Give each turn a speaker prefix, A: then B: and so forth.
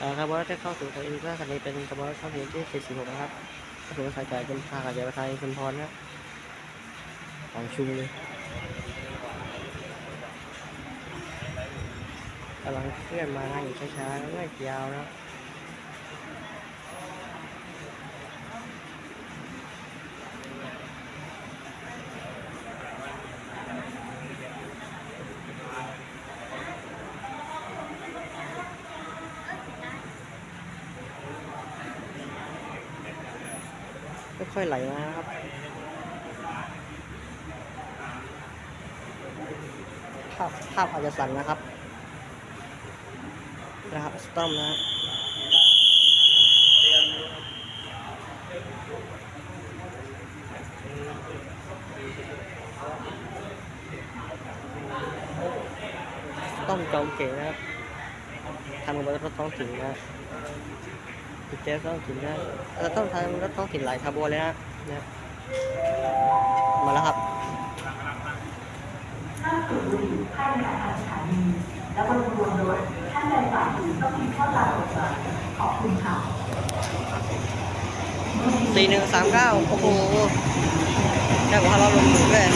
A: เอ่อขบอนได้เข้าสู่ไทยอีกว่าคันนี้เป็นขบอนเข้าเรียนที่ 46 นะครับเข้าสู่สายจ่ายเป็นทางขยายไทยชุมพรนะของชุมเลยกำลังเคลื่อนมานะอยู่ช้าๆไม่ยาวนะ ค่อยๆไหลมาครับภาพภาพอาจจะสั่นนะครับ นะครับสตอมนะต้องจอมเก๋นะครับทำกับบนรถท้องถิ่นนะครับ ติดเจ๊ท้องถิ่นนะเราต้องทำรถท้องถิ่นหลายขบวนเลยนะนะมาแล้วครับสี่หนึ่งสามเก้าโอ้โหได้กว่าเราลงหนึ่งด้วย